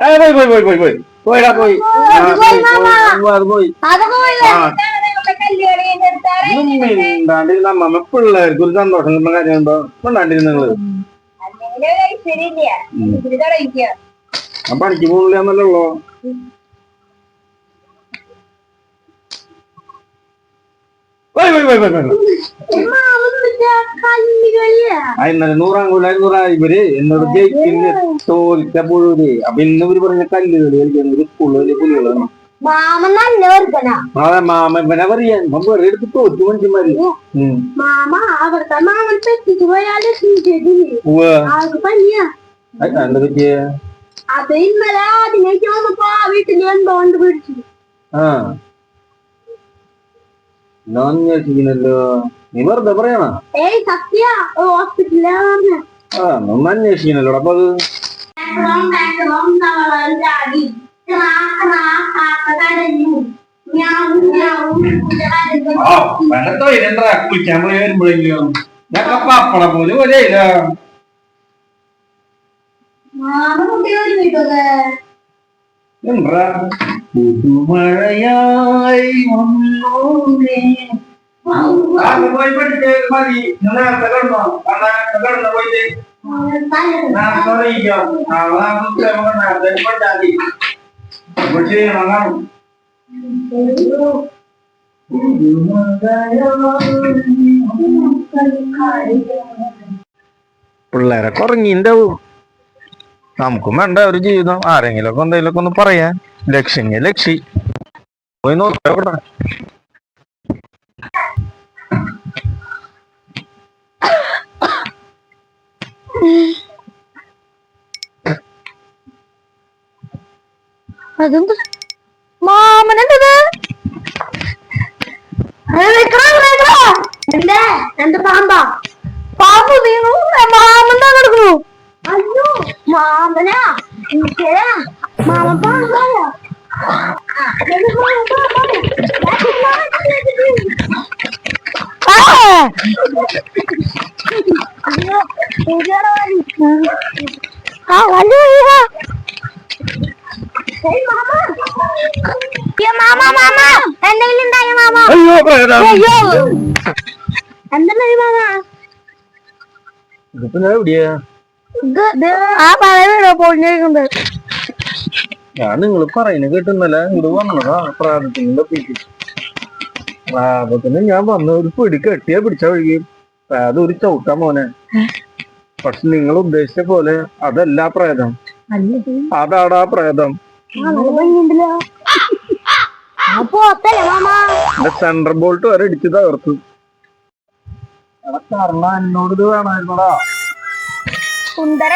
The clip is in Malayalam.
പോയി, പോയി, പോയി, അത് പോയി അതൊക്കെ പോയി ആ. ഒന്നും മിണ്ടാണ്ടിരുന്ന അമ്മമ്മ പിള്ളേർക്ക് ഒരു സന്തോഷം കിട്ടുന്ന കാര്യം ഉണ്ടോ മിണ്ടാണ്ടിരുന്ന നിങ്ങൾ ഞാൻ പണിക്ക് പോകില്ലെന്നല്ലോ ഉള്ളോ പോയി പോയി പോയി പോയി പോയി ആ ഇന്നലെ നൂറാം കൊല്ല നൂറാ ഇവർ. എന്നോട് ജയിക്കുന്ന തോൽക്ക പുഴുതി അപ്പൊ ഇന്ന് ഇവർ പറഞ്ഞ കല്ലുകളി കളിക്കാൻ ഒരു പുലികളാണ്. മാമൻ നല്ല ഒരുത്തനാ അതെ മാമ ഇവനെ പറയാൻ ഇവൻ വെറുതെ എടുത്ത് തോറ്റു മനുഷ്യന്മാര്. മാമ അവിടുത്തെ മാമൻ പനിയാ. അത് എന്താ പറ്റിയ അത് ഇന്നലെ വന്നപ്പോ ആ വീട്ടിൽ എന്തോ കൊണ്ട് പിടിച്ചു. ആ. ഞാൻ അന്വേഷിക്കുന്നല്ലോ നീ വെറുതെ പറയണ? ഏയ് സത്യ ഹോസ്പിറ്റലിലാണ് ആ അന്വേഷിക്കണല്ലോ അപ്പൊ അത് കുളിക്കാൻ പോയി വരുമ്പോഴെങ്കിലും. ഞാൻ പോലും വന്നോരേ. ആ, என்றார் புதுமழையாய் முன்னோனே நாங்க போய்பட்டு மாதிரி நல்லா தகர்ந்தோம் ஆனா தகர்ந்த போயிட்டு. நான் சொல்லிக்கோம் அவெல்லாம் கூப்பிட்டு நான் பிள்ளைற குறைஞ்சி இந்த നമുക്കും വേണ്ട ഒരു ജീവിതം. ആരെങ്കിലും ഒക്കെ എന്തെങ്കിലുമൊക്കെ ഒന്ന് പറയാൻ. ലക്ഷ്യങ്ങി ലക്ഷി. പോയി നോക്കട്ടെ അതെന്ത്? മാമനെന്തത് എന്തേ? പാമ്പാ? പാമ്പ് വീണു. മാമൻ കിടക്കുന്നു അയ്യോ മാമനാ മാമ. മാമ എന്തെങ്കിലും ഉണ്ടായ മാമ? അയ്യോ എന്തുണ്ടായി മാമ? ഇതിപ്പോ എവിടെയാ? ആ പറയുന്നോ പൊളിഞ്ഞിരിക്കുന്നത് ഞാൻ നിങ്ങൾ പറയുന്നത് കേട്ടുന്നല്ല ഇത് വന്നതാ പ്രാതത്തിന്റെ ഒപ്പിക്ക് പ്രാതത്തിന് ഞാൻ വന്ന ഒരു പിടി കെട്ടിയാ പിടിച്ച വഴിക്ക്. പ്രാതം ഒരു ചവിട്ടാ മോനെ. പക്ഷെ നിങ്ങൾ ഉദ്ദേശിച്ച പോലെ അതല്ല പ്രേതം. അതാടാ പ്രേതം. സെൻട്രൽ ബോൾട്ട് വരെ ഇടിച്ച് തകർത്തു. എടാ എന്നോട് ഇത് വേണമായിരുന്നടാ. सुंदर